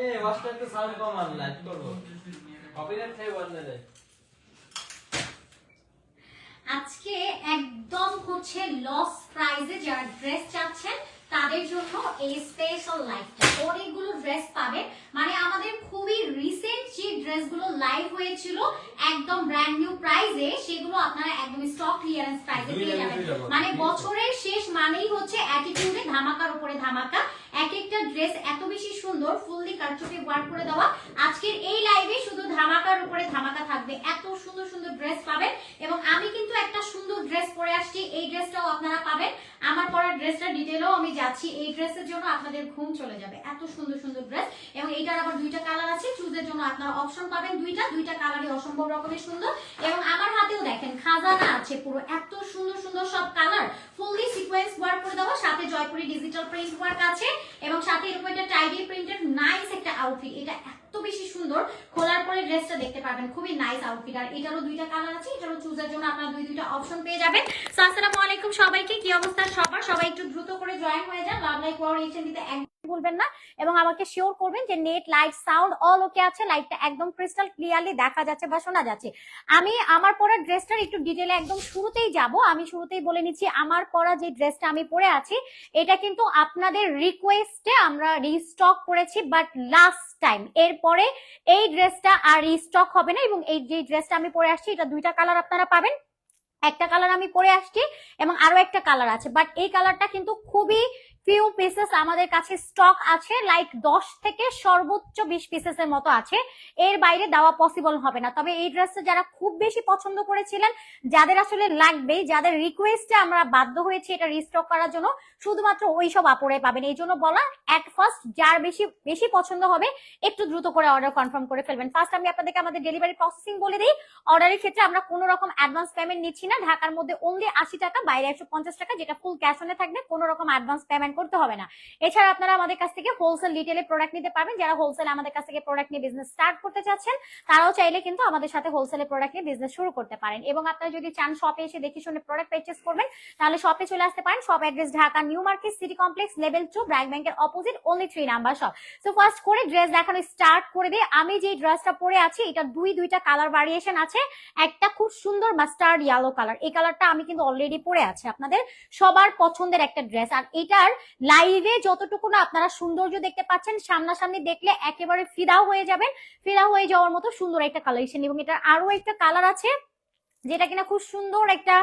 এ ওয়াশটা একটু সাউন্ড কম আনলা কি করব? কপিরাইট খাই বন্ধ রে আজকে একদম হচ্ছে লস প্রাইজে যারা ড্রেস চাচ্ছেন তাদের জন্য এই স্পেশাল লাইভটা অনেকগুলো ড্রেস পাবেন। মানে আমাদের খুবই রিসেন্ট যে ড্রেসগুলো লাইভ হয়েছিল একদম ব্র্যান্ড নিউ প্রাইজে সেগুলো আপনারা একদম স্টক ক্লিয়ারেন্স প্রাইজে পেয়ে যাবেন। মানে বছরের শেষ মানেই হচ্ছে অ্যাটিটিউডে ধামাকার উপরে ধামাকা। এক একটা ড্রেস এত বেশি সুন্দর ফুললি কারচুপি ওয়ার্ক করে দেওয়া। আজকের এই লাইভে শুধু ধামাকার উপরে ধামাকা থাকবে। এত সুন্দর সুন্দর ড্রেস পাবেন এবং আমি কিন্তু একটা সুন্দর ড্রেস পরে আসছি। এই ড্রেসটাও আপনারা পাবেন। আমার পরের ড্রেসটা ডিটেলও আমি যাচ্ছি। এই ড্রেসের জন্য আপনাদের ঘুম চলে যাবে। এত সুন্দর সুন্দর ড্রেস এবং এইটার আবার দুইটা কালার আছে। চুজের জন্য আপনারা অপশন পাবেন দুইটা দুইটা কালারই অসম্ভব রকমের সুন্দর। এবং আমার হাতেও দেখেন, খাজানা আছে পুরো, এত সুন্দর সুন্দর সব কালার ফুললি সিকোয়েন্স ওয়ার্ক করে দেওয়া সাথে জয়পুরি ডিজিটাল প্রিন্ট ওয়ার্ক আছে, এবং সাথে এরকম একটা টাইডি প্রিন্টেড নাইস একটা আউটফিট এটা বেশি সুন্দর। খোলার পরে ড্রেসটা দেখতে পারবেন। খুবই নাইস আউটফিট আর এটারও দুইটা কালার আছে, এটারও চুজের জন্য আপনারা দুই দুইটা অপশন পেয়ে যাবেন। আসসালামু আলাইকুম সবাইকে। কি অবস্থা সবার? সবাই একটু দ্রুত করে জয়েন হয়ে যান। লাভ লাইক একদম ভুলবেন না। এবং আমাকে শিওর করবেন যে net light sound all okay আছে। লাইটটা একদম ক্রিস্টাল ক্লিয়ারলি দেখা যাচ্ছে বা শোনা যাচ্ছে। আমি আমার পরা ড্রেসটার একটু ডিটেলে একদম শুরুতেই যাব। আমি শুরুতেই বলে নিচ্ছি, আমার পরা যে ড্রেসটা আমি পরে আছি, এটা কিন্তু আপনাদের রিকোয়েস্টে আমরা রিস্টক করেছি। বাট লাস্ট টাইম এরপরে এই ড্রেসটা আর স্টক হবে না এবং এই যে ড্রেসটা আমি পরে আসছি, এটা দুইটা কালার আপনারা পাবেন। একটা কালার আমি পরে আসছি এবং আরও একটা কালার আছে। বাট এই কালারটা কিন্তু খুবই ফিউ পিসেস আমাদের কাছে স্টক আছে লাইক দশ থেকে সর্বোচ্চ বিশ পিসেস এর মতো আছে। এর বাইরে দেওয়া পসিবল হবে না। তবে এই ড্রেসটা যারা খুব বেশি পছন্দ করেছিলেন, যাদের আসলে লাগবে যাদের রিকোয়েস্টে আমরা বাধ্য হয়েছি এটা রিস্টক করার জন্য, শুধুমাত্র ওই সব আপরে পাবেন। এই জন্য বলা অ্যাট ফার্স্ট যার বেশি বেশি পছন্দ হবে, একটু দ্রুত করে অর্ডার কনফার্ম করে ফেলবেন। ফার্স্ট আমি আপনাদেরকে আমাদের ডেলিভারি প্রসেসিং বলে দিই অর্ডারের ক্ষেত্রে আমরা কোনো রকম অ্যাডভান্স পেমেন্ট নিচ্ছি না। ঢাকার মধ্যে অনলি আশি টাকা, বাইরে একশো পঞ্চাশ টাকা, যেটা ফুল ক্যাশ অনে থাকবে, কোনো রকম অ্যাডভান্স পেমেন্ট করতে হবে না। এছাড়া আপনারা আমাদের কাছ থেকে হোলসেল ডিটেলে প্রোডাক্ট নিতে পারবেন। যারা হোলসেল আমাদের কাছ থেকে প্রোডাক্ট নিয়ে বিজনেস স্টার্ট করতে চাচ্ছেন, তারাও চাইলে কিন্তু আমাদের সাথে হোলসেলে প্রোডাক্ট নিয়ে বিজনেস শুরু করতে পারেন। এবং আপনারা যদি চান শপে এসে দেখে শুনে প্রোডাক্ট পারচেস করবেন, তাহলে শপে চলে আসতে পারেন। Shop address Dhaka new market city complex level two BRAC ব্যাংকের opposite only three number shop so first করে ড্রেস দেখানো স্টার্ট করে দিয়ে আমি যে ড্রেসটা পরে আছি, এটা দুই, দুইটা কালার ভ্যারিয়েশন আছে। একটা খুব সুন্দর মাস্টার্ড ইয়েলো কালার এই কালারটা আমি কিন্তু অলরেডি পরে আছে আপনাদের সবার পছন্দের একটা ড্রেস আর এটার লাইভে যতটুকু না আপনারা সৌন্দর্য দেখতে পাচ্ছেন, সামনাসামনি দেখলে একেবারে ফিদাও হয়ে যাবেন। ফিদা হয়ে যাওয়ার মতো সুন্দর একটা কালেকশন এবং এটার আরও একটা কালার আছে। যেটা কিনা খুব সুন্দর একটা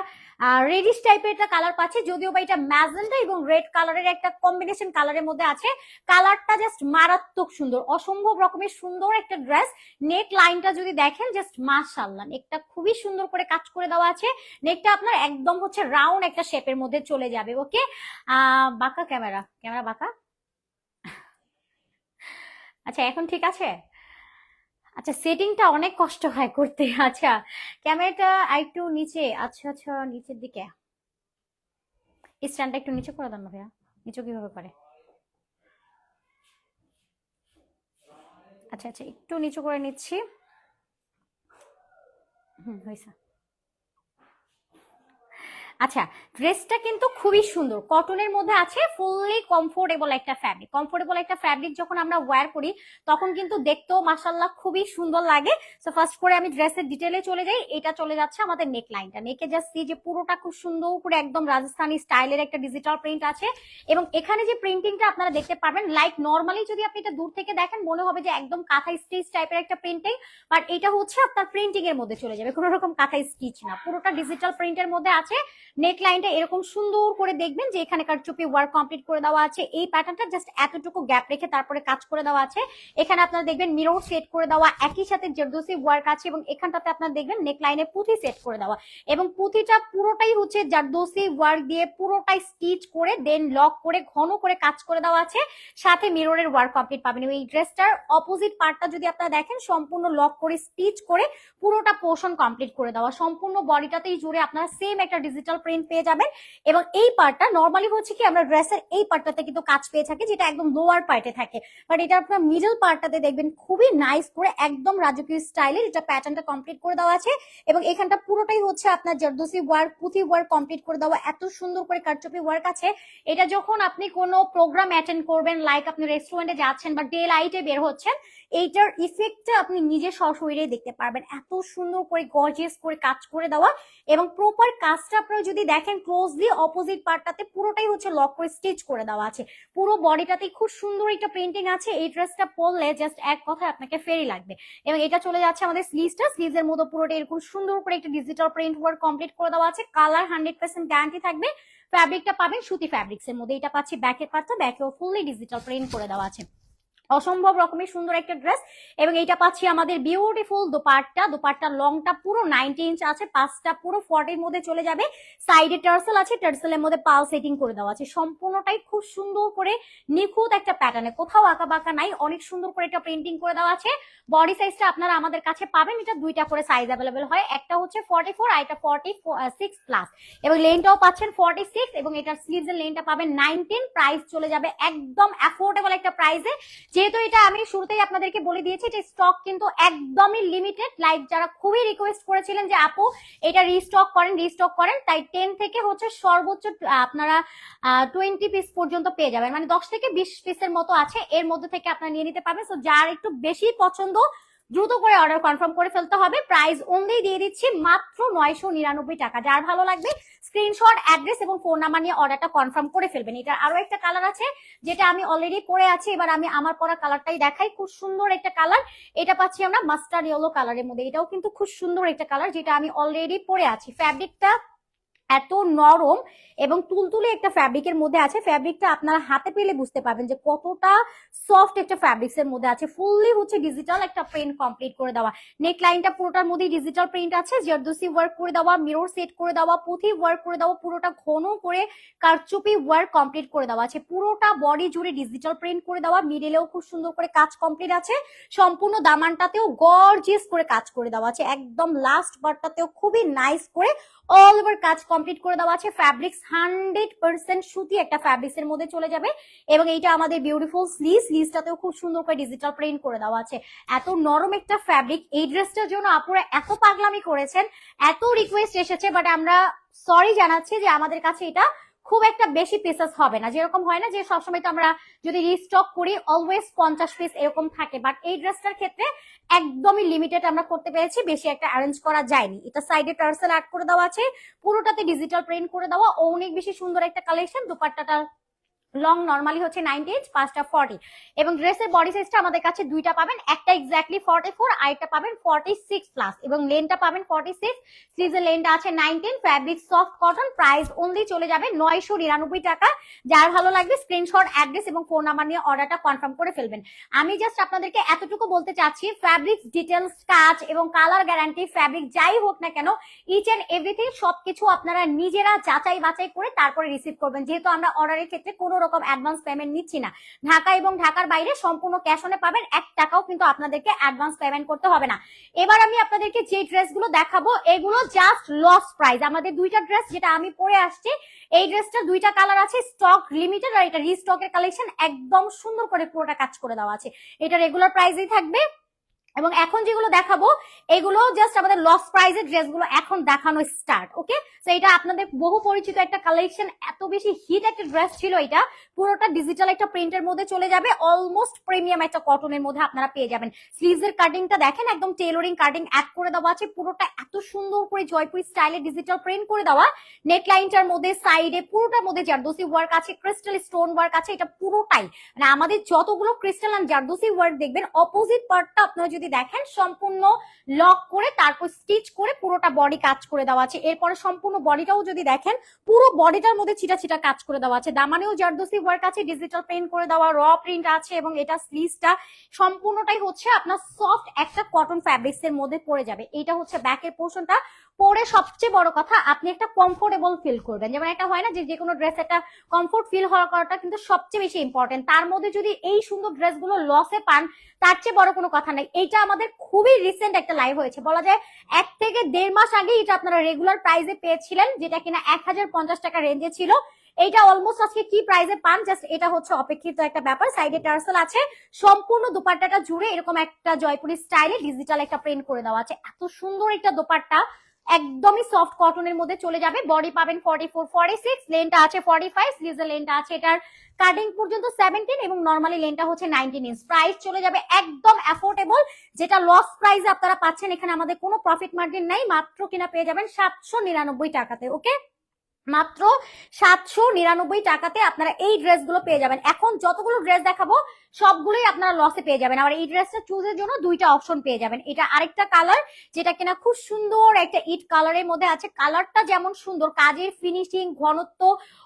রেডিশ টাইপের একটা কালার পাচ্ছে। যদিও বা এটা ম্যাজেন্টা এবং রেড কালারের একটা কম্বিনেশন কালারের মধ্যে আছে। কালারটা জাস্ট মারাত্মক সুন্দর। অসম্ভব রকমের সুন্দর একটা ড্রেস নেক লাইনটা যদি দেখেন জাস্ট মাশাল্লাহ নেকটা খুবই সুন্দর করে কাজ করে দেওয়া আছে। নেকটা আপনার একদম হচ্ছে রাউন্ড একটা শেপের মধ্যে চলে যাবে ওকে বাঁকা ক্যামেরা। ক্যামেরা বাঁকা? আচ্ছা এখন ঠিক আছে? আচ্ছা সেটিংটা অনেক কষ্ট হয় করতে। আচ্ছা ক্যামেরাটা একটু নিচে। আচ্ছা আচ্ছা নিচের দিকে। স্ট্যান্ডটা একটু নিচে করে দেন না ভাইয়া। নিচে কীভাবে করে আচ্ছা আচ্ছা একটু নিচু করে নিচ্ছি। হুম, হয়েছে। আচ্ছা ড্রেসটা কিন্তু খুবই সুন্দর। কটনের মধ্যে আছে ফুললি কমফোর্টেবল একটা ফ্যাব্রিক কমফোর্টেবল একটা ফ্যাব্রিক যখন আমরা ওয়্যার করি, তখন কিন্তু দেখতেও মাসাল্লাহ খুবই সুন্দর লাগে। সো ফার্স্ট করে আমি ড্রেসের ডিটেলে চলে যাই। এটা চলে যাচ্ছে আমাদের নেক লাইনটা নেকে জাস্ট সি যে পুরোটা খুব সুন্দর করে একদম রাজস্থানি স্টাইলের একটা ডিজিটাল প্রিন্ট আছে। এবং এখানে যে প্রিন্টিংটা আপনারা দেখতে পারবেন লাইক নর্মালি যদি আপনি এটা দূর থেকে দেখেন, মনে হবে যে একদম কাঁথা স্টিচ টাইপের একটা প্রিন্টিং বাট এটা হচ্ছে আপনার প্রিন্টিং এর মধ্যে চলে যাবে। কোনো রকম কাঁথা স্টিচ না। পুরোটা ডিজিটাল প্রিন্টের মধ্যে আছে। নেক লাইনটা এরকম সুন্দর করে দেখবেন যে এখানে কারচুপি ওয়ার্ক কমপ্লিট করে দেওয়া আছে। এই প্যাটার্নটা জাস্ট এতটুকু গ্যাপ রেখে তারপরে কাজ করে দেওয়া আছে। এখানে আপনারা দেখবেন মিরর সেট করে দেওয়া, একই সাথে জারদোসি ওয়ার্ক আছে এবং এখানটাতে আপনারা দেখবেন নেক লাইনে পুঁথি সেট করে দেওয়া। এবং পুঁথিটা পুরোটাই হচ্ছে জারদোসি ওয়ার্ক দিয়ে পুরোটাই স্টিচ করে দেন লক করে, ঘন করে কাজ করে দেওয়া আছে। সাথে মিররের ওয়ার্ক কমপ্লিট পাবেন। এই ড্রেসটার অপোজিট পার্টটা যদি আপনারা দেখেন, সম্পূর্ণ লক করে স্টিচ করে পুরোটা পোর্শন কমপ্লিট করে দেওয়া। সম্পূর্ণ বডিটাতেই জুড়ে আপনারা সেম একটা ডিজিটাল প্রিন্ট পেয়ে যাবেন। এবং এই পার্টটা নর্মালি হচ্ছে কি, আমরা ড্রেসের এই পার্টটাতে কিন্তু কাজ পেয়ে থাকি, যেটা একদম লোয়ার পার্টে থাকে। বাট এটা আপনার মিডল পার্টটাতে দেখবেন খুবই নাইস করে একদম রাজকীয় স্টাইলের এটা প্যাটার্নটা কমপ্লিট করে দেওয়া আছে। এবং এখানটা পুরোটাই হচ্ছে আপনার জর্দোসি ওয়ার্ক পুঁথি ওয়ার্ক কমপ্লিট করে দেওয়া। এত সুন্দর করে কারচুপি ওয়ার্ক আছে। এটা যখন আপনি কোনো প্রোগ্রাম অ্যাটেন্ড করবেন লাইক আপনি রেস্টুরেন্টে যাচ্ছেন বা ডে লাইটে বের হচ্ছেন, এইটার ইফেক্টটা আপনি নিজে সশরীরে দেখতে পারবেন। এত সুন্দর করে গর্জিয়াস করে কাজ করে দেওয়া। এবং প্রপার কাজটা আপনারা যদি দেখেন ক্লোজলি অপোজিট পার্টটাতে পুরোটাই হচ্ছে লক করে স্টিচ করে দেওয়া আছে। পুরো বডিটাতে খুব সুন্দর একটা প্রিন্টিং আছে। এই ড্রেসটা পরলে জাস্ট এক কথায় আপনাকে ফেরি লাগবে। এবং এটা চলে যাচ্ছে আমাদের স্লিভসটা স্লিভসের মধ্যে পুরোটা এরকম সুন্দর করে একটা ডিজিটাল প্রিন্ট ওয়ার্ক কমপ্লিট করে দেওয়া আছে। কালার হান্ড্রেড পার্সেন্ট গ্যারান্টি থাকবে। ফ্যাব্রিকটা পাবেন সুতি ফ্যাব্রিক্স এর মধ্যে। এটা পাচ্ছি ব্যাকের পার্টটা ব্যাকেও ফুললি ডিজিটাল প্রিন্ট করে দেওয়া আছে। অসম্ভব রকমের সুন্দর একটা ড্রেস এবং এইটা পাচ্ছি আমাদের বিউটিফুল দোপাট্টা। দোপাট্টার লংটা পুরো নাইনটি ইঞ্চ আছে, পাঁচটা পুরো ফর্টির মধ্যে চলে যাবে। সাইডে টার্সেল আছে টার্সেলের মধ্যে পাল সেটিং করে দেওয়া আছে। সম্পূর্ণটাই খুব সুন্দর করে নিখুঁত একটা প্যাটার্নে কোথাও আঁকা বাঁকা নাই, অনেক সুন্দর করে একটা প্রিন্টিং করে দেওয়া আছে। বডি সাইজটা আপনারা আমাদের কাছে পাবেন, এটা দুইটা করে সাইজ অ্যাভেলেবেল হয়। একটা হচ্ছে ফর্টি ফোর আর একটা ফর্টি সিক্স প্লাস এবং লেনটাও পাচ্ছেন ফর্টি সিক্স এবং এটার স্লিভস এর লেনটা পাবেন নাইনটিন প্রাইস চলে যাবে একদম অ্যাফোর্ডেবল একটা প্রাইসে যেহেতু এটা আমি শুরুতেই আপনাদেরকে বলে দিয়েছি যে স্টক কিন্তু একদমই লিমিটেড লাইক যারা খুবই রিকোয়েস্ট করেছিলেন যে, আপু, এটা রিস্টক করেন রিস্টক করেন, তাই টেন থেকে হচ্ছে সর্বোচ্চ আপনারা টোয়েন্টি পিস পর্যন্ত পেয়ে যাবেন। মানে দশ থেকে বিশ পিসের মতো আছে, এর মধ্যে থেকে আপনারা নিয়ে নিতে পারবেন। সো যার একটু বেশি পছন্দ দ্রুত করে অর্ডার কনফার্ম করে ফেলতে হবে। প্রাইস অনলি দিয়ে দিচ্ছি মাত্র নয়শো নিরানব্বই টাকা। যার ভালো লাগবে স্ক্রিনশট অ্যাড্রেস এবং ফোন নাম্বার নিয়ে অর্ডারটা কনফার্ম করে ফেলবেন। এটার আরও একটা কালার আছে, যেটা আমি অলরেডি পরে আছি। এবার আমি আমার পরা কালারটাই দেখাই। খুব সুন্দর একটা কালার এটা পাচ্ছি আমরা মাস্টার ইয়েলো কালারের মধ্যে। এটাও কিন্তু খুব সুন্দর একটা কালার যেটা আমি অলরেডি পরে আছি। ফ্যাব্রিকটা এত নরম এবং তুলতুলে একটা ফ্যাব্রিকের মধ্যে আছে। ফ্যাব্রিকটা আপনারা হাতে পেলে বুঝতে পারবেন যে কতটা সফট একটা ফ্যাব্রিক্স এর মধ্যে আছে। ফুললি হচ্ছে ডিজিটাল একটা প্রিন্ট কমপ্লিট করে দেওয়া। নেক লাইনটা পুরোটার মধ্যে ডিজিটাল প্রিন্ট আছে। জারদোসি ওয়ার্ক করে দেওয়া মিরর সেট করে দেওয়া, পুঁথি ওয়ার্ক করে দেওয়া, পুরোটা ঘন করে কারচুপি ওয়ার্ক কমপ্লিট করে দেওয়া আছে। পুরোটা বডি জুড়ে ডিজিটাল প্রিন্ট করে দেওয়া। মিডলেও খুব সুন্দর করে কাজ কমপ্লিট আছে। সম্পূর্ণ দামানটাতেও গর্জিয়াস করে কাজ করে দেওয়া আছে। একদম লাস্ট পার্টটাতেও খুবই নাইস করে অল ওভার কাজ কমপ্লিট করে দেওয়া আছে। ফ্যাব্রিক্স হান্ড্রেড পার্সেন্ট সুতি একটা ফ্যাব্রিক্স এর মধ্যে চলে যাবে এবং এইটা আমাদের বিউটিফুল স্লিভ স্লিভসটাতেও খুব সুন্দর করে ডিজিটাল প্রিন্ট করে দেওয়া আছে। এত নরম একটা ফ্যাব্রিক এই ড্রেসটার জন্য আপুরা এত পাগলামি করেছেন, এত রিকোয়েস্ট এসেছে বাট আমরা সরি জানাচ্ছি যে আমাদের কাছে এটা খুব একটা বেশি পিসেস হবে না। যেরকম হয় না যে সবসময় তো আমরা যদি রিস্টক করি অলওয়েজ পঞ্চাশ পিস এরকম থাকে। বাট এই ড্রেসটার ক্ষেত্রে একদমই লিমিটেড আমরা করতে পেরেছি, বেশি একটা অ্যারেঞ্জ করা যায়নি। এটা সাইডে টার্সেল অ্যাড করে দেওয়া আছে, পুরোটাতে ডিজিটাল প্রিন্ট করে দেওয়া, অনেক বেশি সুন্দর একটা কালেকশন দুপাট্টাটা লং নর্মালি হচ্ছে নাইনটি ইঞ্চ পাঁচটা ফর্টি এবং ড্রেসের বডি সাইজটা আমাদের কাছে দুইটা পাবেন, একটা এক্স্যাক্টলি ফর্টি ফোর আর একটা পাবেন ফর্টি সিক্স প্লাস এবং লেনটা পাবেন ফর্টি সিক্স স্লিভের লেনটা আছে nineteen fabric soft cotton price only চলে যাবে নয়শো নিরানব্বই টাকা। যার ভালো লাগবে স্ক্রিনশট অ্যাড্রেস এবং ফোন নাম্বার নিয়ে অর্ডারটা কনফার্ম করে ফেলবেন। আমি জাস্ট আপনাদেরকে এতটুকু বলতে চাচ্ছি ফ্যাব্রিক ডিটেলস কাজ এবং কালার গ্যারান্টি ফ্যাব্রিক যাই হোক না কেন ইচ এন্ড এভরিথিং সবকিছু আপনারা নিজেরা যাচাই বাছাই করে তারপরে রিসিভ করবেন। যেহেতু আমরা অর্ডারের ক্ষেত্রে কোনো রকম অ্যাডভান্স পেমেন্ট নিচ্ছি না। ঢাকা এবং ঢাকার বাইরে সম্পূর্ণ ক্যাশ অনে পাবেন, এক টাকাও কিন্তু আপনাদেরকে অ্যাডভান্স পেমেন্ট করতে হবে না। এবার আমি আপনাদেরকে যে ড্রেসগুলো দেখাবো, এগুলো জাস্ট লস প্রাইস আমাদের দুইটা ড্রেস যেটা আমি পরে আসছি, এই ড্রেসটা দুইটা কালার আছে স্টক লিমিটেড আর এটা রিস্টকের কালেকশন একদম সুন্দর করে পুরোটা কাজ করে দেওয়া আছে। এটা রেগুলার প্রাইসেই থাকবে। এবং এখন যেগুলো দেখাবো, এগুলো জাস্ট আমাদের লস প্রাইজের ড্রেসগুলো এখন দেখানো স্টার্ট ওকে তো এটা আপনাদের বহু পরিচিত একটা কালেকশন এত বেশি হিট একটা ড্রেস ছিল এটা। পুরোটা ডিজিটাল একটা প্রিন্টের মধ্যে চলে যাবে অলমোস্ট প্রিমিয়াম একটা কটনের মধ্যে আপনারা পেয়ে যাবেন। স্লিভস এর কাটিংটা দেখেন, একদম টেলরিং কাটিং অ্যাড করে দেওয়া আছে, পুরোটা এত সুন্দর করে জয়পুর স্টাইলে ডিজিটাল প্রিন্ট করে দেওয়া। নেক লাইনটার মধ্যে সাইডে পুরোটার মধ্যে জারদোসি ওয়ার্ক আছে ক্রিস্টাল স্টোন ওয়ার্ক আছে, এটা পুরোটাই। মানে আমাদের যতগুলো ক্রিস্টাল অ্যান্ড জারদোসি ওয়ার্ক দেখবেন অপোজিট পার্টটা আপনারা যদি দেখেন, সম্পূর্ণ লক করে, তারপর স্টিচ করে পুরোটা বডি কাজ করে দেওয়া আছে। এরপরে সম্পূর্ণ বডিটাও যদি দেখেন, পুরো বডিটার মধ্যে ছিটা ছিটা কাজ করে দেওয়া আছে। দামানেও জারদোসি ওয়ার্ক আছে ডিজিটাল প্রিন্ট করে দেওয়া র প্রিন্ট আছে এবং এটা স্লিভসটা সম্পূর্ণটাই হচ্ছে আপনার সফট একটা কটন ফ্যাব্রিক্স এর মধ্যে পড়ে যাবে। এটা হচ্ছে ব্যাকের পোর্শনটা পরে সবচেয়ে বড় কথা, আপনি একটা কমফোর্টেবল ফিল করবেন। যেমন একটা হয় না যে কোনো ড্রেস একটা কমফোর্ট ফিল হওয়া করাটা কিন্তু সবচেয়ে বেশি ইম্পর্টেন্ট তার মধ্যে যদি এই সুন্দর ড্রেসগুলো লসে পান, তার চেয়ে বড় কোনো কথা নাই। এটা আমাদের খুবই রিসেন্ট একটা লাইভ হয়েছে। বলা যায় এক থেকে দেড় মাস আগে এটা আপনারা রেগুলার প্রাইসে পেয়েছিলেন, যেটা কিনা এক হাজার পঞ্চাশ টাকা রেঞ্জে ছিল। এইটা অলমোস্ট আজকে কি প্রাইজে পান? জাস্ট এটা হচ্ছে অপেক্ষিত একটা ব্যাপার। সাইডে টার্সেল আছে। সম্পূর্ণ দোপাট্টাটা জুড়ে এরকম একটা জয়পুরি স্টাইলে ডিজিটাল একটা প্রিন্ট করে দেওয়া আছে। এত সুন্দর একটা দোপাট্টা। একদমই সফট কটনের মধ্যে চলে যাবে। বডি পাবেন ফর্টি ফোর ফর্টি সিক্স লেনটা আছে ফর্টি ফাইভ স্লিভের লেনটা আছে এটার। কাটিং পর্যন্ত সেভেন্টিন এবং নর্মালি লেনটা হচ্ছে নাইনটিন ইঞ্চ প্রাইস চলে যাবে একদম অ্যাফোর্ডেবল যেটা লস প্রাইসে আপনারা পাচ্ছেন, এখানে আমাদের কোনো প্রফিট মার্জিন নাই, মাত্র কিনা পেয়ে যাবেন সাতশো নিরানব্বই টাকাতে ওকে মাত্র সাতশো নিরানব্বই টাকাতে আপনারা এই ড্রেসগুলো পেয়ে যাবেন। এখন যতগুলো ড্রেস দেখাবো, সবগুলোই আপনারা লসে পেয়ে যাবেন। আবার এই ড্রেসটা চুজের জন্য দুইটা অপশন পেয়ে যাবেন। এটা আরেকটা কালার যেটা কিনা খুব সুন্দর একটা ইট কালারের মধ্যে আছে। কালারটা যেমন সুন্দর, কাজের ফিনিশিং ঘনত্ব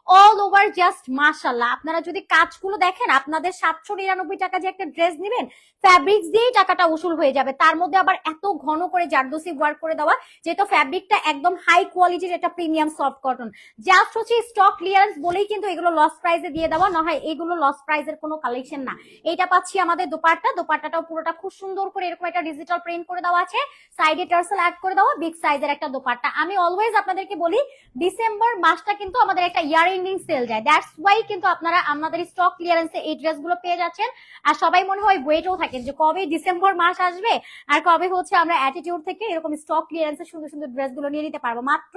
অল ওভার জাস্ট মাশাল্লাহ আপনারা যদি কাজগুলো দেখেন, আপনাদের সাতশো নিরানব্বই টাকা যে একটা ড্রেস নেবেন ফ্যাব্রিক্স দিয়েই টাকাটা উসুল হয়ে যাবে। তার মধ্যে আবার এত ঘন করে জারদোসি ওয়ার্ক করে দেওয়া, যেহেতু ফ্যাব্রিকটা একদম হাই কোয়ালিটির একটা প্রিমিয়াম সফট কটন জাস্ট হচ্ছে স্টক ক্লিয়ারেন্স বলেই কিন্তু এগুলো লস প্রাইসে দিয়ে দেওয়া না হয় এগুলো লস প্রাইজের কোনো কালেকশন না। এটা পাচ্ছি আমাদের দোপাট্টা। দোপাট্টাটাও পুরোটা খুব সুন্দর করে এরকম একটা ডিজিটাল প্রিন্ট করে দেওয়া আছে। সাইডে টার্সেল অ্যাড করে দেওয়া বিগ সাইজের একটা দোপাট্টা। আমি অলওয়েজ আপনাদেরকে বলি ডিসেম্বর মাসটা কিন্তু আমাদের একটা ইয়ার এন্ডিং সেল যায়। দ্যাটস ওয়াই কিন্তু আপনারা আমাদের স্টক ক্লিয়ারেন্সে এই ড্রেসগুলো পেয়ে যাচ্ছেন। আর সবাই মনে হয় ওয়েটও থাকেন যে কবে ডিসেম্বর মাস আসবে আর কবে হচ্ছে আমরা অ্যাটিটিউড থেকে এরকম স্টক ক্লিয়ারেন্সে সুন্দর সুন্দর ড্রেসগুলো নিয়ে নিতে পারব। মাত্র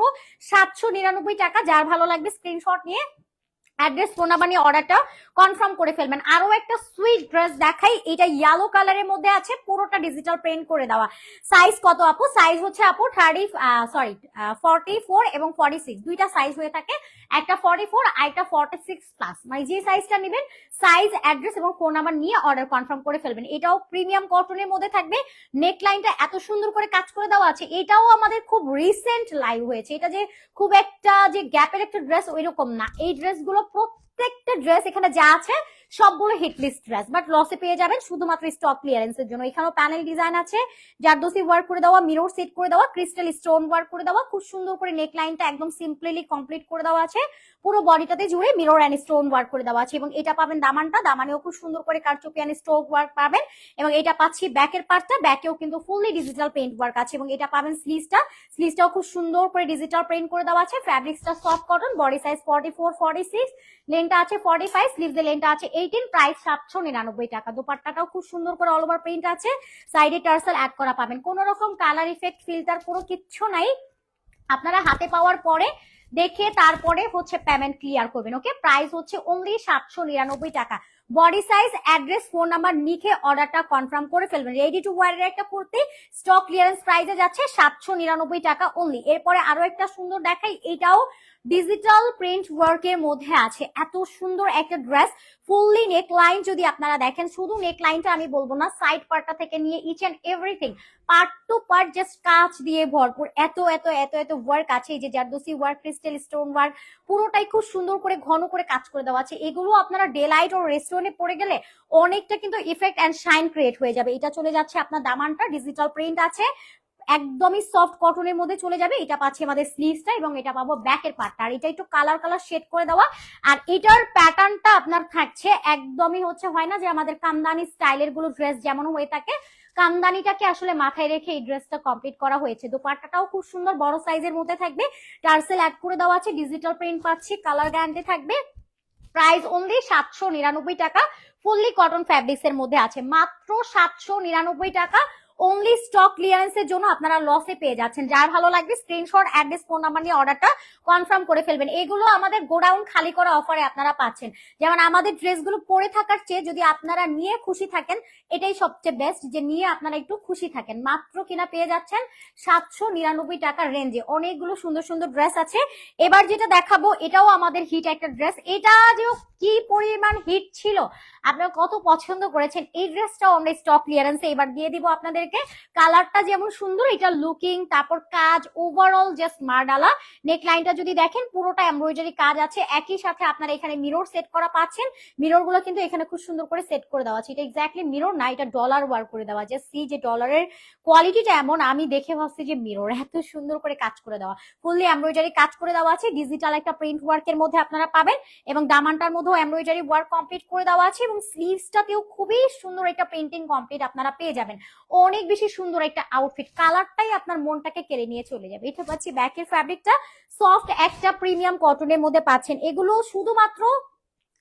সাতশো নিরানব্বই টাকা, যার ভালো লাগবে স্ক্রিনশট নিয়ে অ্যাড্রেস নিয়ে অর্ডারটা কনফার্ম করে ফেলবেন। আরও একটা সুইট ড্রেস দেখাই, এটা ইয়েলো কালারের মধ্যে আছে, পুরোটা ডিজিটাল প্রিন্ট করে দেওয়া। সাইজ কত আপু? সাইজ হচ্ছে আপু থার্টি সরি ফর্টি ফোর এবং ফর্টি সিক্স দুইটা সাইজ হয়ে থাকে, একটা ফর্টি ফোর আর একটা ফর্টি সিক্স প্লাস মানে যে সাইজটা নেবেন সাইজ অ্যাড্রেস এবং ফোন নাম্বার নিয়ে অর্ডার কনফার্ম করে ফেলবেন। এটাও প্রিমিয়াম কটনের মধ্যে থাকবে। নেক লাইনটা এত সুন্দর করে কাজ করে দেওয়া আছে, এটাও আমাদের খুব রিসেন্ট লাইভ হয়েছে। এটা যে খুব একটা যে গ্যাপের একটা ড্রেস ওইরকম না। এই ড্রেসগুলো প্রত্যেকটা ড্রেস এখানে যা আছে সবগুলো হিটলিস্ট ড্রেস বাট লসে পেয়ে যাবেন শুধুমাত্র স্টক ক্লিয়ারেন্সের জন্য। এখানেও প্যানেল ডিজাইন আছে, জারদোসি ওয়ার্ক করে দেওয়া মিরর সেট করে দেওয়া ক্রিস্টাল স্টোন ওয়ার্ক করে দেওয়া, খুব সুন্দর করে নেক লাইনটা একদম সিম্পলি কমপ্লিট করে দেওয়া আছে। পুরো বডিটাতে জুড়ে মিরর অ্যান্ড স্টোন ওয়ার্ক করে দেওয়া আছে, এবং এটা পাবেন দামানটা। দামানেও খুব সুন্দর করে কারচুপি অ্যান্ড স্টোক ওয়ার্ক পাবেন, এবং এটা পাচ্ছি ব্যাকের পার্টটা ব্যাকেও কিন্তু ফুললি ডিজিটাল পেইন্ট ওয়ার্ক আছে, এবং এটা পাবেন স্লিভসটা স্লিভসটাও খুব সুন্দর করে ডিজিটাল প্রিন্ট করে দেওয়া আছে। ফ্যাব্রিক্সটা soft cotton body size forty four forty six লেনটা আছে ফর্টি ফাইভ স্লিভসের লেনটা আছে এইটিন প্রাইস সাতশো নিরানব্বই টাকা। দোপাট্টাটাও খুব সুন্দর করে অল ওভার প্রিন্ট আছে। সাইডে টার্সেল অ্যাড করা পাবেন। কোনো রকম কালার ইফেক্ট ফিল্টার কোনো কিচ্ছু নাই। আপনারা হাতে পাওয়ার পরে দেখে তারপরে হচ্ছে পেমেন্ট ক্লিয়ার করবেন ওকে প্রাইস হচ্ছে অনলি সাতশো নিরানব্বই টাকা। Body size address phone number লিখে অর্ডারটা কনফার্ম করে ফেলবেন। রেডি টু ওয়ার একটা কুর্তি স্টক ক্লিয়ারেন্স প্রাইসে যাচ্ছে সাতশো নিরানব্বই টাকা অনলি এরপরে আরও একটা সুন্দর দেখাই, এটাও ডিজিটাল প্রিন্ট ওয়ার্কের মধ্যে আছে। এত সুন্দর একটা ড্রেস ফুললি নেক লাইন যদি আপনারা দেখেন, শুধু নেক লাইনটা আমি বলব না সাইড পার্টটা থেকে নিয়ে each and everything part to part just কাজ দিয়ে ভরপুর, এত এত এত এত ওয়ার্ক আছে এই যে zardozi work crystal stone work পুরোটাই খুব সুন্দর করে, ঘন করে কাজ করে দেওয়া আছে। এগুলো আপনারা ডে লাইট ও রেস্টুরেন্টে পড়ে গেলে অনেকটা কিন্তু ইফেক্ট অ্যান্ড শাইন ক্রিয়েট হয়ে যাবে। এটা চলে যাচ্ছে আপনার দামানটা ডিজিটাল প্রিন্ট আছে, একদমই সফট কটনের মধ্যে চলে যাবে। এটা পাচ্ছি আমাদের স্লিভসটা এবং এটা পাবো ব্যাকের পার্টটা আর এটা একটু কালার কালার শেড করে দেওয়া। আর এটার প্যাটার্নটা আপনার থাকছে, একদমই হচ্ছে হয় না যে আমাদের কামদানি স্টাইলেরগুলো ড্রেস যেমন হয়ে থাকে কামদানিটাকে আসলে মাথায় রেখে এই ড্রেসটা কমপ্লিট করা হয়েছে। দোপাট্টাটাও খুব সুন্দর, বড় সাইজের মধ্যে থাকবে। টার্সেল অ্যাড করে দেওয়া আছে ডিজিটাল প্রিন্ট পাচ্ছি কালার গ্যান্ডে থাকবে। প্রাইস অনলি সাতশো নিরানব্বই টাকা ফুললি কটন ফ্যাব্রিক্স এর মধ্যে আছে। মাত্র সাতশো নিরানব্বই টাকা অনলি স্টক ক্লিয়ারেন্সের জন্য আপনারা লসে পেয়ে যাচ্ছেন। যার ভালো লাগবে স্ক্রিনশট অ্যাড্রেস ফোন নাম্বার নিয়ে অর্ডারটা কনফার্ম করে ফেলবেন। এগুলো আমাদের গোডাউন খালি করা অফারে আপনারা পাচ্ছেন। যেমন আমাদের ড্রেসগুলো পরে থাকার চেয়ে যদি আপনারা নিয়ে খুশি থাকেন, এটাই সবচেয়ে বেস্ট যে নিয়ে আপনারা একটু খুশি থাকেন। মাত্র কিনা পেয়ে যাচ্ছেন সাতশো নিরানব্বই টাকার রেঞ্জে অনেকগুলো সুন্দর সুন্দর ড্রেস আছে। এবার যেটা দেখাবো, এটাও আমাদের হিট একটা ড্রেস এটা যে কি পরিমাণ হিট ছিল? আপনারা কত পছন্দ করেছেন? এই ড্রেসটাও আমরা স্টক ক্লিয়ারেন্সে এবার দিয়ে দিব আপনাদেরকে। কালারটা যেমন সুন্দর, এটা লুকিং তারপর কাজ ওভারঅল জাস্ট মারডালা। নেক লাইনটা যদি দেখেন, পুরোটা এমব্রয়ডারি কাজ আছে। একই সাথে আপনারা এখানে মিরর সেট করা পাচ্ছেন। মিররগুলো কিন্তু এখানে খুব সুন্দর করে সেট করে দেওয়া আছে। এটা এক্স্যাক্টলি মিরর না, এটা ডলার ওয়ার্ক করে দেওয়া। যে সি যে ডলারের কোয়ালিটিটা এমন, আমি দেখে ভাবছি যে মিরর এত সুন্দর করে কাজ করে দেওয়া। ফুললি এমব্রয়ডারি কাজ করে দেওয়া আছে। ডিজিটাল একটা প্রিন্ট ওয়ার্কের মধ্যে আপনারা পাবেন এবং দামানটার মধ্যেও এমব্রয়ডারি ওয়ার্ক কমপ্লিট করে দেওয়া আছে। এবং স্লিভসটাতেও খুবই সুন্দর একটা পেন্টিং কমপ্লিট আপনারা পেয়ে যাবেন। অনেক বেশি সুন্দর একটা আউটফিট কালারটাই আপনার মনটাকে কেড়ে নিয়ে চলে যাবে। এটা পাচ্ছি ব্যাকের ফ্যাব্রিকটা সফট একটা প্রিমিয়াম কটনের মধ্যে পাচ্ছেন। এগুলো শুধুমাত্র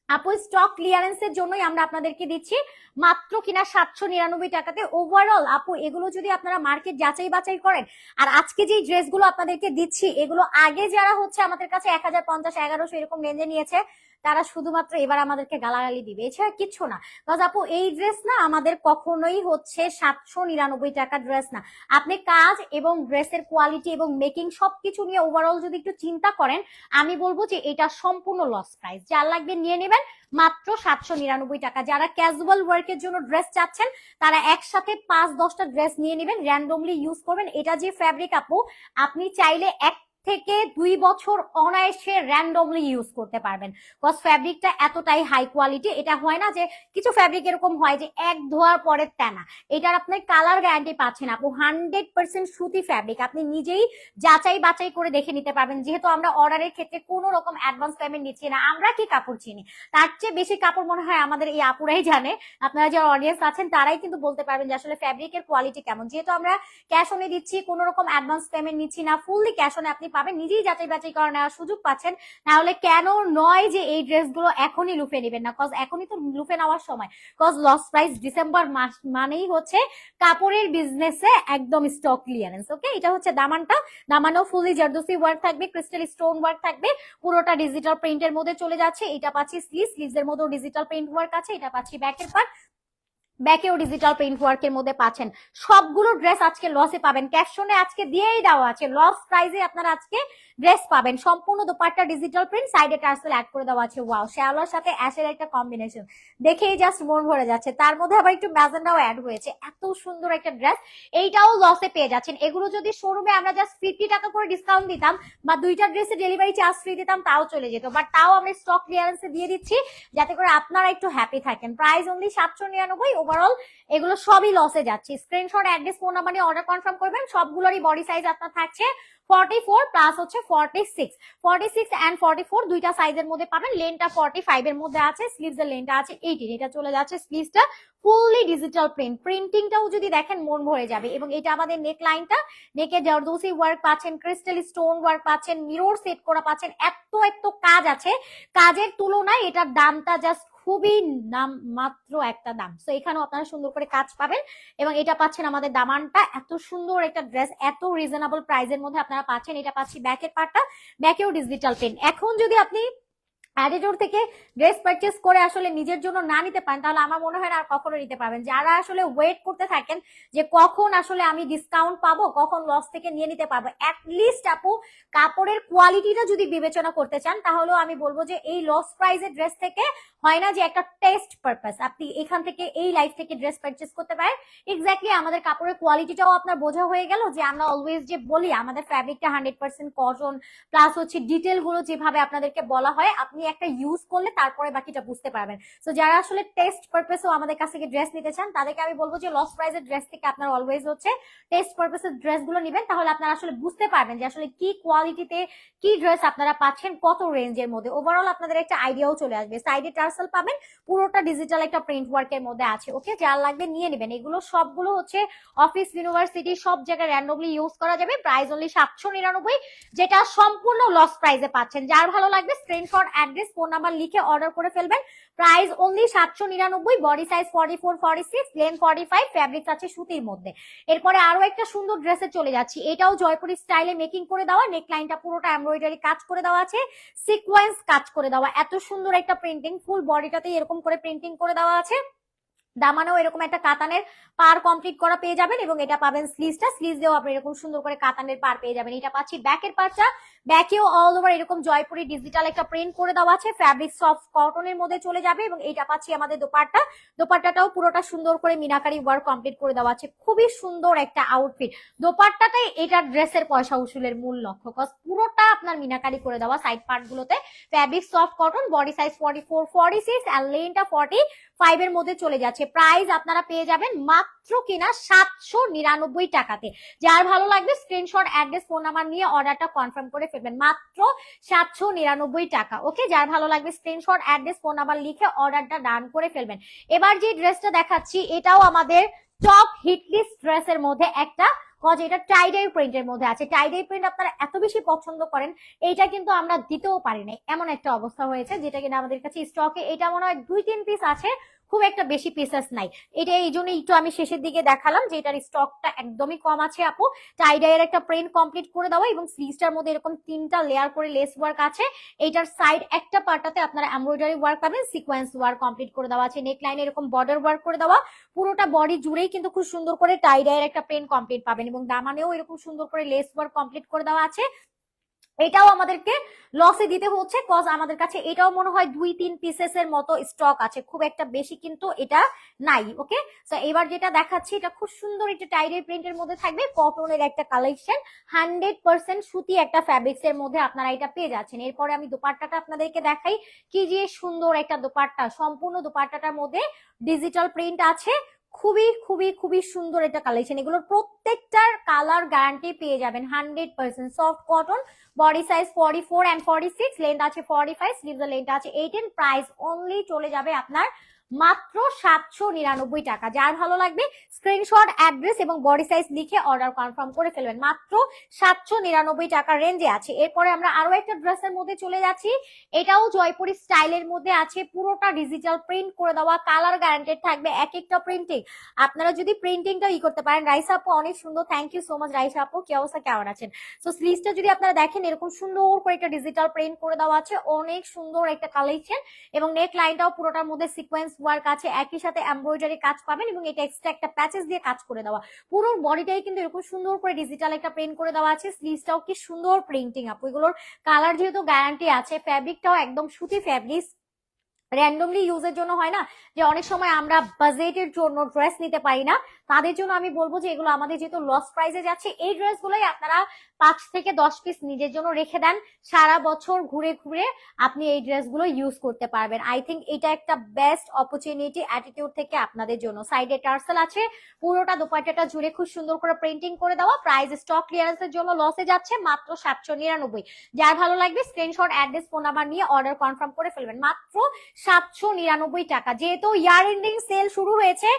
আপু স্টক ক্লিয়ারেন্সের জন্যই আমরা আপনাদেরকে দিচ্ছি। মাত্র কিনা সাতশো নিরানব্বই টাকাতে ওভারঅল আপু, এগুলো যদি আপনারা মার্কেট যাচাই বাছাই করেন, আর আজকে যে ড্রেসগুলো আপনাদেরকে দিচ্ছি, এগুলো আগে যারা হচ্ছে আমাদের কাছে এক হাজার পঞ্চাশ, এগারোশো এরকম রেঞ্জে নিয়েছে, তারা শুধুমাত্র এবার আমাদেরকে গালাগালি দিবে। এছাড়া কিচ্ছু না। কাজ আপু, এই ড্রেস না আমাদের কখনোই হচ্ছে সাতশো নিরানব্বই টাকা ড্রেস না। আপনি কাজ এবং ড্রেসের কোয়ালিটি এবং মেকিং সবকিছু নিয়ে ওভারঅল যদি একটু চিন্তা করেন, আমি বলব যে এটা সম্পূর্ণ লস প্রাইস যার লাগবে নিয়ে নেবেন মাত্র সাতশো নিরানব্বই টাকা। যারা ক্যাজুয়াল ওয়ার্কের জন্য ড্রেস চাচ্ছেন, তারা একসাথে পাঁচ দশটা ড্রেস নিয়ে নেবেন। র্যান্ডমলি ইউজ করবেন। এটা যে ফ্যাব্রিক আপু, আপনি চাইলে এক থেকে দুই বছর অনায়াসে র্যান্ডমলি ইউজ করতে পারবেন। কজ ফ্যাব্রিকটা এতটাই হাই কোয়ালিটি এটা হয় না যে কিছু ফ্যাব্রিক এরকম হয় যে এক ধোয়ার পরে তেনা। এটার আপনার কালার গ্যারান্টি পাচ্ছেন আপু। হান্ড্রেড পার্সেন্ট সুতি ফ্যাব্রিক আপনি নিজেই যাচাই বাছাই করে দেখে নিতে পারবেন। যেহেতু আমরা অর্ডারের ক্ষেত্রে কোনো রকম অ্যাডভান্স পেমেন্ট নিচ্ছি না, আমরা কি কাপড় চিনি? তার চেয়ে বেশি কাপড় মনে হয় আমাদের এই আপুরাই জানে। আপনারা যারা অডিয়েন্স আছেন, তারাই কিন্তু বলতে পারবেন যে আসলে ফ্যাব্রিকের কোয়ালিটি কেমন। যেহেতু আমরা ক্যাশ অনে দিচ্ছি, কোনো রকম অ্যাডভান্স পেমেন্ট নিচ্ছি না ফুললি ক্যাশ অনে আপনি পাবেন, নিজেই যাচাই বাছাই করে নেওয়ার সুযোগ পাচ্ছেন। তাহলে কেন নয় যে এই ড্রেসগুলো এখনই লুফে নেবেন না? কজ এখনই তো লুফে নেওয়ার সময়। কজ লস প্রাইস ডিসেম্বর মাস মানেই হচ্ছে কাপড়ের বিজনেসে একদম স্টক ক্লিয়ারেন্স ওকে এটা হচ্ছে দামানটা। দামানও ফুলি জারদোসি ওয়ার্ক থাকবে ক্রিস্টাল স্টোন ওয়ার্ক থাকবে। পুরোটা ডিজিটাল প্রিন্টের মধ্যে চলে যাচ্ছে। এটা পাচ্ছি স্লিভ স্লিভস এর মধ্যেও ডিজিটাল প্রিন্ট ওয়ার্ক আছে। এটা পাচ্ছি ব্যাকের পার্ট ব্যাকেও ডিজিটাল প্রিন্ট ওয়ার্কের মধ্যে পাচ্ছেন। সবগুলো ড্রেস আজকে লসে পাবেন। ক্যাপশনে আজকে দিয়েই দেওয়া আছে। লস প্রাইসে আপনারা আজকে ড্রেস পাবেন। সম্পূর্ণ দোপাট্টা ডিজিটাল প্রিন্ট সাইডে টার্সেল অ্যাড করে দেওয়া আছে। ওয়াও শ্যাওলার সাথে অ্যাশের একটা কম্বিনেশন দেখেই জাস্ট মন ভরে যাচ্ছে। তার মধ্যে আবার একটু ম্যাজেন্ডাও অ্যাড হয়েছে। এত সুন্দর একটা ড্রেস এইটাও লসে পেয়ে যাচ্ছেন। এগুলো যদি শোরুমে আমরা জাস্ট ফিফটি টাকা করে ডিসকাউন্ট দিতাম বা দুইটা ড্রেসে ডেলিভারি চার্জ ফ্রি দিতাম, তাও চলে যেত। বাট তাও আমরা স্টক ক্লিয়ারেন্সে দিয়ে দিচ্ছি, যাতে করে আপনারা একটু হ্যাপি থাকেন। প্রাইস অনলি সাতশো নিরানব্বই ওভারঅল এগুলো সবই লসে যাচ্ছে। স্ক্রিনশট অ্যাড্রেস ফোন নাম্বার নিয়ে অর্ডার কনফার্ম করবেন, সবগুলোরই বডি সাইজ আপনার থাকছে ফর্টি ফোর প্লাস হচ্ছে forty six forty six and forty four দুইটা সাইজের মধ্যে পাবেন। লেনটা ফর্টি ফাইভ এর মধ্যে আছে স্লিভস এর লেনটা আছে এইটিন এটা চলে যাচ্ছে স্লিভসটা ফুললি ডিজিটাল প্রিন্ট প্রিন্টিংটাও যদি দেখেন, মন ভরে যাবে। এবং এটা আমাদের নেক লাইনটা নেকে জারদোসি ওয়ার্ক পাচ্ছেন ক্রিস্টাল স্টোন ওয়ার্ক পাচ্ছেন মিরর সেট করা পাচ্ছেন, এত এত কাজ আছে। কাজের তুলনায় এটার দামটা জাস্ট খুবই নাম মাত্র একটা দাম। তো এখানেও আপনারা সুন্দর করে কাজ পাবেন এবং এটা পাচ্ছেন আমাদের দামানটা। এত সুন্দর একটা ড্রেস এত রিজনেবল প্রাইসের মধ্যে আপনারা পাচ্ছেন। এটা পাচ্ছি ব্যাকের পার্টটা ব্যাকেও ডিজিটাল পেন এখন যদি আপনি অ্যাডিটোর থেকে ড্রেস পারচেস করে আসলে নিজের জন্য না নিতে পারেন, তাহলে আমার মনে হয় না আর কখনো নিতে পারবেন। যারা আসলে ওয়েট করতে থাকেন যে কখন আসলে আমি ডিসকাউন্ট পাবো, কখন লস থেকে নিয়ে নিতে পারব লিস্ট আপু কাপড়ের কোয়ালিটিটা যদি বিবেচনা করতে চান, তাহলেও আমি বলব যে এই লস প্রাইজের ড্রেস থেকে হয় না যে একটা টেস্ট পারপাস আপনি এখান থেকে এই লাইফ থেকে ড্রেস পারচেস করতে পারেন। এক্স্যাক্টলি আমাদের কাপড়ের কোয়ালিটিটাও আপনার বোঝা হয়ে গেল যে আমরা অলওয়েজ যে বলি, আমাদের ফ্যাব্রিকটা হান্ড্রেড পার্সেন্ট কটন প্লাস হচ্ছে ডিটেলগুলো যেভাবে আপনাদেরকে বলা হয়, আপনি একটা ইউজ করলে তারপরে বাকিটা বুঝতে পারবেন। তো যারা আসলে টেস্ট পারপাসেও আমাদের কাছ থেকে ড্রেস নিতে চান, তাদেরকে আমি বলব যে লস প্রাইসের ড্রেস থেকে আপনার অলওয়েজ হচ্ছে টেস্ট পারপাসের ড্রেসগুলো নিবেন। তাহলে আপনারা আসলে বুঝতে পারবেন যে আসলে কি কোয়ালিটিতে কি ড্রেস আপনারা পাচ্ছেন, কত রেঞ্জের মধ্যে। ওভারঅল আপনাদের একটা আইডিয়াও চলে আসবে। সাইডে টার্সেল পাবেন। পুরোটা ডিজিটাল একটা প্রিন্ট ওয়ার্কের মধ্যে আছে ওকে যার লাগবে নিয়ে নেবেন। এগুলো সবগুলো হচ্ছে অফিস ইউনিভার্সিটি সব জায়গায় র্যান্ডমলি ইউজ করা যাবে। প্রাইস অনলি সাতশো নিরানব্বই, যেটা সম্পূর্ণ লস প্রাইসে পাচ্ছেন। যার ভালো লাগবে স্ক্রিনশট অ্যাড্রেস ফোন নাম্বার লিখে অর্ডার করে ফেলবেন। প্রাইস অনলি সাতশো নিরানব্বই body size forty four forty six length forty five fabric আছে সুতির মধ্যে। এরপরে আরও একটা সুন্দর ড্রেসে চলে যাচ্ছি। এটাও জয়পুরি স্টাইলে মেকিং করে দেওয়া নেক লাইনটা পুরোটা এমব্রয়ডারি কাজ করে দেওয়া আছে সিকোয়েন্স কাজ করে দেওয়া। এত সুন্দর একটা প্রিন্টিং ফুল বডিটাতে এরকম করে প্রিন্টিং করে দেওয়া আছে। দামানেও এরকম একটা কাতানের পার কমপ্লিট করা পেয়ে যাবেন এবং এটা পাবেন স্লিভসটা স্লিভস দিয়েও আপনি এরকম সুন্দর করে কাতানের পার পেয়ে যাবেন। এটা পাচ্ছি ব্যাকের পার্টটা ব্যাকেও অল ওভার এরকম জয়পুরি ডিজিটাল একটা প্রিন্ট করে দেওয়া আছে। ফ্যাব্রিক সফট কটনের মধ্যে চলে যাবে এবং এটা পাচ্ছি আমাদের দোপাট্টা। দোপাট্টাটাও পুরোটা সুন্দর করে মিনাকারি ওয়ার্ক কমপ্লিট করে দেওয়া আছে। খুবই সুন্দর একটা আউটফিট দোপাট্টাটাই এটা ড্রেসের পয়সা উসুলের মূল লক্ষ্য। কজ পুরোটা আপনার মিনাকারি করে দেওয়া সাইড পার্ট গুলোতে fabric soft cotton body size forty four forty six আর লেনটা ফর্টি ফাইভ এর মধ্যে চলে যাচ্ছে। প্রাইস আপনারা পেয়ে যাবেন মাত্র কিনা সাতশো নিরানব্বই টাকাতে। যার ভালো লাগবে স্ক্রিনশট অ্যাড্রেস ফোন নাম্বার নিয়ে অর্ডারটা কনফার্ম করে ফেলবেন। মাত্র সাতশো নিরানব্বই টাকা ওকে যার ভালো লাগবে স্ক্রিনশট অ্যাড্রেস ফোন নাম্বার লিখে অর্ডারটা ডান করে ফেলবেন। এবার যে ড্রেসটা দেখাচ্ছি, এটাও আমাদের টপ হিটলিস্ট ড্রেসের মধ্যে একটা কজ এটা টাইডাই প্রিন্টের মধ্যে আছে। টাইডাই প্রিন্ট আপনারা এত বেশি পছন্দ করেন, এইটা কিন্তু আমরা দিতেও পারি নাই। এমন একটা অবস্থা হয়েছে, যেটা কিনা আমাদের কাছে স্টকে এটা মনে হয় দুই, তিন পিস আছে। খুব একটা বেশি পিসেস নাই। এটা এই জন্য একটু আমি শেষের দিকে দেখালাম যে এটার স্টকটা একদমই কম আছে আপু। টাইডাইয়ের একটা প্রিন্ট কমপ্লিট করে দেওয়া এবং স্লিভসটার মধ্যে এরকম তিনটা লেয়ার করে লেস ওয়ার্ক আছে। এইটার সাইড একটা পার্টাতে আপনারা এমব্রয়ডারি ওয়ার্ক পাবেন সিকোয়েন্স ওয়ার্ক কমপ্লিট করে দেওয়া আছে নেক লাইনে এরকম বর্ডার ওয়ার্ক করে দেওয়া। পুরোটা বডি জুড়েই কিন্তু খুব সুন্দর করে টাইডাইয়ের একটা প্রিন্ট কমপ্লিট পাবেন এবং দামানেও এরকম সুন্দর করে লেস ওয়ার্ক কমপ্লিট করে দেওয়া আছে। এটাও আমাদেরকে লসে দিতে হচ্ছে কজ আমাদের কাছে এটাও মনে হয় দুই, তিন পিসেস এর মতো স্টক আছে। খুব একটা বেশি কিন্তু এটা নাই ওকে তো এবার যেটা দেখাচ্ছি, এটা খুব সুন্দর একটা টাইডের প্রিন্টের মধ্যে থাকবে কটনের একটা কালেকশন হান্ড্রেড পার্সেন্ট সুতি একটা ফ্যাব্রিক্স এর মধ্যে আপনারা এটা পেয়ে যাচ্ছেন। এরপরে আমি দোপাট্টাটা আপনাদেরকে দেখাই, কি যে সুন্দর একটা দোপাট্টা, সম্পূর্ণ দোপাট্টাটার মধ্যে ডিজিটাল প্রিন্ট আছে। খুবই খুবই খুবই সুন্দর একটা কালেকশন এগুলোর প্রত্যেকটার কালার গ্যারান্টি পেয়ে যাবেন। Hundred percent soft cotton body size forty four and forty six length আছে ফর্টি ফাইভ স্লিভস লেন্থ আছে এইটিন প্রাইস অনলি চলে যাবে আপনার মাত্র সাতশো নিরানব্বই টাকা। যার ভালো লাগবে স্ক্রিনশট অ্যাড্রেস এবং বডি সাইজ লিখে অর্ডার কনফার্ম করে ফেলবেন। মাত্র সাতশো নিরানব্বই টাকার রেঞ্জে আছে। এরপরে আমরা আরও একটা ড্রেসের মধ্যে চলে যাচ্ছি। এটাও জয়পুরি স্টাইলের মধ্যে আছে। পুরোটা ডিজিটাল প্রিন্ট করে দেওয়া। কালার গ্যারান্টেড থাকবে এক একটা প্রিন্টিং আপনারা যদি প্রিন্টিংটা ই করতে পারেন। রাইস আপু অনেক সুন্দর। থ্যাংক ইউ সো মাচ রাইস আপু। কি অবস্থা? কেমন আছেন? সো স্লিভসটা যদি আপনারা দেখেন, এরকম সুন্দর করে একটা ডিজিটাল প্রিন্ট করে দেওয়া আছে। অনেক সুন্দর একটা কালেকশন এবং নেক লাইনটাও পুরোটার মধ্যে সিকোয়েন্স ওয়ার্ক আছে একই সাথে এমব্রয়ডারি কাজ পাবেন এবং এটা এক্সট্রা একটা প্যাচেস দিয়ে কাজ করে দেওয়া। পুরো বডিটাই কিন্তু এরকম সুন্দর করে ডিজিটাল একটা প্রিন্ট করে দেওয়া আছে। স্লিভসটাও কি সুন্দর প্রিন্টিং আপু এগুলোর কালার যেহেতু গ্যারান্টি আছে ফ্যাব্রিকটাও একদম সুতি ফ্যাব্রিক র্যান্ডমলি ইউজের জন্য হয় না যে অনেক সময় আমরা বাজেটের জন্য ড্রেস নিতে পারি না। তাদের জন্য আমি বলব যে এগুলো আমাদের যেহেতু লস প্রাইসে যাচ্ছে, এই ড্রেসগুলোই আপনারা পাঁচ থেকে দশ পিস নিজের জন্য রেখে দেন। সারা বছর ঘুরে ঘুরে আপনি এই ড্রেসগুলো ইউজ করতে পারবেন। আই থিঙ্ক এটা একটা বেস্ট অপরচুনিটি অ্যাটিটিউড থেকে আপনাদের জন্য। সাইডে টার্সেল আছে, পুরোটা দোপাট্টাটা জুড়ে খুব সুন্দর করে প্রিন্টিং করে দেওয়া। প্রাইস স্টক ক্লিয়ারেন্সের জন্য লসে যাচ্ছে, মাত্র সাতশো নিরানব্বই। যার ভালো লাগবে স্ক্রিনশট অ্যাড্রেস ফোন নাম্বার নিয়ে অর্ডার কনফার্ম করে ফেলবেন। মাত্র সাতশো নিরানব্বই টাকা। যেহেতু ইয়ার এন্ডিং সেল শুরু হয়েছে,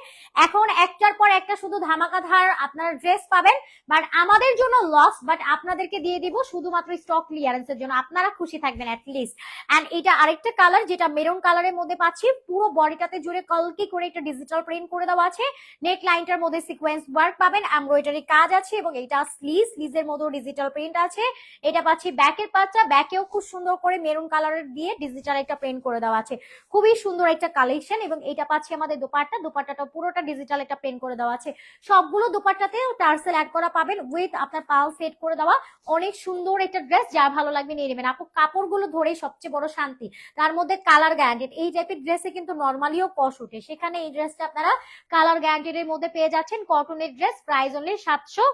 এখন একটার পর একটা শুধু ধামাকাধার আপনার ড্রেস পাবেন। বাট আমাদের জন্য লস বাট আপনাদেরকে দিয়ে দিব শুধুমাত্র স্টক ক্লিয়ারেন্সের জন্য। আপনারা খুশি থাকবেন অ্যাটলিস্ট অ্যান্ড এটা আরেকটা কালার যেটা মেরুন কালারের মধ্যে পাচ্ছি। পুরো বডিটাতে জুড়ে কলকি করে একটা ডিজিটাল প্রিন্ট করে দেওয়া আছে। নেক লাইনটার মধ্যে সিকোয়েন্স ওয়ার্ক পাবেন। এমব্রয়ডারি কাজ আছে এবং এটা স্লিজ স্লিভের মধ্যে ডিজিটাল প্রিন্ট আছে। এটা পাচ্ছি ব্যাকের পাচ্চা ব্যাকেও খুব সুন্দর করে মেরুন কালারের দিয়ে ডিজিটাল একটা প্রিন্ট করে দেওয়া আছে। খুবই সুন্দর একটা কালেকশন এবং এটা পাচ্ছি আমাদের দোপাট্টা। দোপাট্টাটা পুরোটা ডিজিটাল একটা প্রিন্ট করে দেওয়া আছে। সবগুলো দোপাট্টাতেও টার্সেল অ্যাড করা পাবেন উইথ আপনার পাল সেট করে দেওয়া। অনেক সুন্দর একটা ড্রেস যা ভালো লাগবে নিয়ে নেবেন। আপু, কাপড়গুলো ধরেই সবচেয়ে বড় শান্তি। তার মধ্যে কালার গ্যারান্টেড এই টাইপের ড্রেসে কিন্তু নর্মালিও কস উঠে সেখানে এই ড্রেসটা আপনারা কালার গ্যারান্টেড এর মধ্যে পেয়ে যাচ্ছেন। কটনের ড্রেস প্রাইস অনলি সাতশো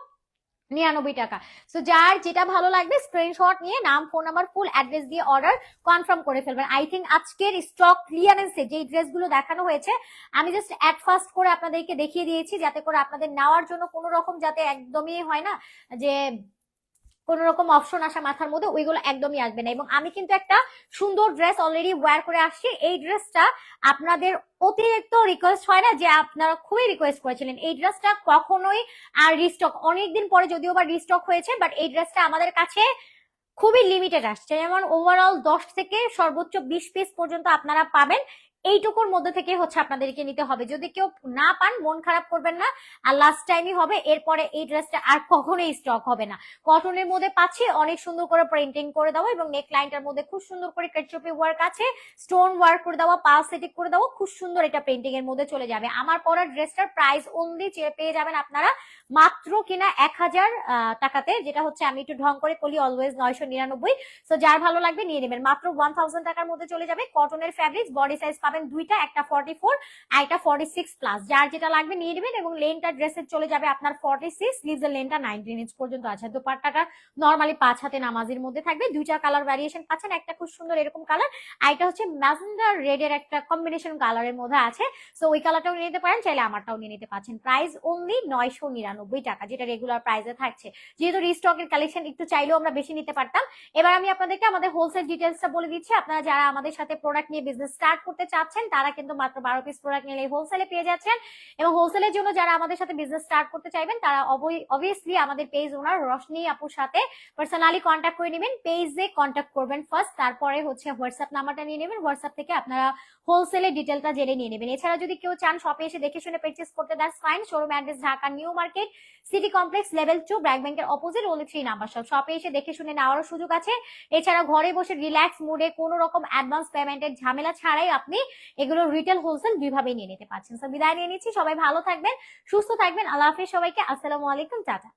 নিরানব্বই টাকা। সো যার যেটা ভালো লাগবে স্ক্রিনশট নিয়ে নাম ফোন নাম্বার ফুল অ্যাড্রেস দিয়ে অর্ডার কনফার্ম করে ফেলবেন। আই থিঙ্ক আজকের স্টক ক্লিয়ারেন্সে যে ড্রেসগুলো দেখানো হয়েছে, আমি জাস্ট অ্যাড ফার্স্ট করে আপনাদেরকে দেখিয়ে দিয়েছি, যাতে করে আপনাদের নেওয়ার জন্য কোনো রকম যাতে একদমই হয় না, যে কোন রকম অপশন আসা মাথার মধ্যে ওইগুলো একদমই আসবে না। এবং আমি কিন্তু একটা সুন্দর ড্রেস অলরেডি ওয়্যার করে আসছি। এই ড্রেসটা আপনাদের অতিরিক্ত রিকোয়েস্ট হয় না যে আপনারা খুবই রিকোয়েস্ট করেছিলেন। এই ড্রেসটা কখনোই আর রিস্টক অনেকদিন পরে যদিও বা রিস্টক হয়েছে বাট এই ড্রেসটা আমাদের কাছে খুবই লিমিটেড আসছে। যেমন ওভারঅল দশ থেকে সর্বোচ্চ বিশ পিস পর্যন্ত আপনারা পাবেন। এইটুকুর মধ্যে থেকে হচ্ছে আপনাদেরকে নিতে হবে। যদি কেউ না পান, মন খারাপ করবেন না, আর লাস্ট টাইমই হবে, এরপরে এই ড্রেসটা আর কখনোই স্টক হবে না। কটনের মধ্যে পাচ্ছি, অনেক সুন্দর করে প্রিন্টিং করে দেওয়া এবং নেক লাইনটার মধ্যে খুব সুন্দর করে কেটচপি ওয়ার্ক আছে স্টোন ওয়ার্ক করে দেওয়া পাল সেটিং করে দেওয়া, খুব সুন্দর এটা প্রিন্টিং এর মধ্যে চলে যাবে। আমার পরা ড্রেসটার প্রাইস অনলি পেয়ে যাবেন আপনারা মাত্র কিনা এক হাজার টাকাতে, যেটা হচ্ছে আমি একটু ঢং করে কলি অলওয়েজ নয়শো নিরানব্বই। তো যার ভালো লাগবে নিয়ে নেবেন। মাত্র ওয়ান থাউজেন্ড টাকার মধ্যে চলে যাবে কটনের ফ্যাব্রিক বডি সাইজ পাবেন দুইটা, একটা ফর্টি ফোর আর ফর্টি সিক্স প্লাস যার যেটা লাগবে নিয়ে নেবেন এবং লেনটা ড্রেসের চলে যাবে আপনার ফর্টি সিক্স স্লিভসের লেনটা নাইনটিন ইঞ্চ পর্যন্ত আছে। দোপাট্টাটা নর্মালি পাঁচ হাতে নামাজের মধ্যে থাকবে। দুইটা কালার ভ্যারিয়েশন পাচ্ছেন, একটা খুব সুন্দর এরকম কালার আর হচ্ছে ম্যাজেন্ডার রেড এর একটা কম্বিনেশন কালারের মধ্যে আছে। সো ওই কালারটাও নিয়ে নিতে পারেন, চাইলে আমারটাও নিয়ে নিতে পারছেন প্রাইস অনলি নয়শো নিরানব্বই টাকা, যেটা রেগুলার প্রাইসে থাকছে। যেহেতু রিস্টকের কালেকশন একটু চাইলেও আমরা বেশি নিতে পারতাম। এবার আমি আপনাদেরকে আমাদের হোলসেল ডিটেলসটা বলে দিচ্ছি। আপনারা যারা আমাদের সাথে প্রোডাক্ট নিয়ে বিজনেস স্টার্ট করতে চান চাচ্ছেন, তারা কিন্তু মাত্র বারো পিস প্রোডাক্ট নিলে হোলসেলে পেয়ে যাচ্ছেন। এবং হোলসেলের জন্য যারা আমাদের সাথে বিজনেস স্টার্ট করতে চাইবেন, তারা অবভিয়াসলি আমাদের পেজ ওনার রশনি আপুর সাথে পার্সোনালি কন্ট্যাক্ট করে নেবেন। পেজে কন্ট্যাক্ট করবেন ফার্স্ট তারপরে হচ্ছে হোয়াটসঅ্যাপ নাম্বারটা নিয়ে নেবেন। হোয়াটসঅ্যাপ থেকে আপনারা হোলসেলের ডিটেলটা জেনে নিয়ে নেবেন। এছাড়া যদি কেউ চান শপে এসে দেখে শুনে পারচেস করতে that's fine showroom address Dhaka new market city complex level two BRAC ব্যাংকের অপোজিট ওলি থ্রি নাম্বার সব শপে এসে দেখে শুনে নেওয়ারও সুযোগ আছে। এছাড়া ঘরে বসে রিল্যাক্স মুডে কোনো রকম অ্যাডভান্স পেমেন্টের ঝামেলা ছাড়াই আপনি এগুলো রিটেল হোলসেল দুইভাবেই নিয়ে নিতে পারছেন। সো বিদায় নিয়ে নিচ্ছি। সবাই ভালো থাকবেন, সুস্থ থাকবেন। আল্লাহ হাফিজ সবাইকে। আসসালামু আলাইকুম, টাটা।